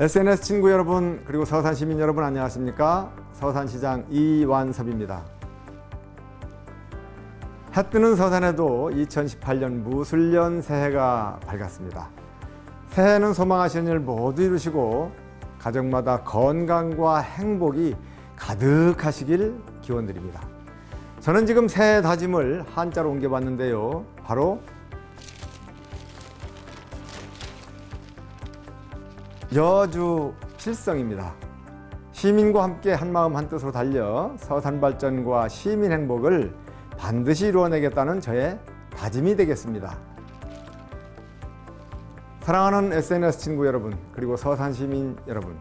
SNS 친구 여러분 그리고 서산 시민 여러분 안녕하십니까? 서산시장 이완섭입니다. 해 뜨는 서산에도 2018년 무술년 새해가 밝았습니다. 새해는 소망하시는 일 모두 이루시고 가정마다 건강과 행복이 가득하시길 기원드립니다. 저는 지금 새해 다짐을 한자로 옮겨봤는데요. 바로 여주 필성입니다. 시민과 함께 한마음 한뜻으로 달려 서산 발전과 시민 행복을 반드시 이루어내겠다는 저의 다짐이 되겠습니다. 사랑하는 SNS 친구 여러분 그리고 서산 시민 여러분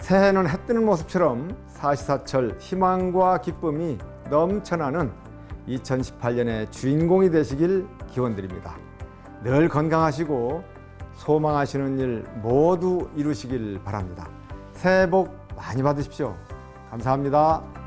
새해는 해 뜨는 모습처럼 사시사철 희망과 기쁨이 넘쳐나는 2018년의 주인공이 되시길 기원드립니다. 늘 건강하시고 소망하시는 일 모두 이루시길 바랍니다. 새해 복 많이 받으십시오. 감사합니다.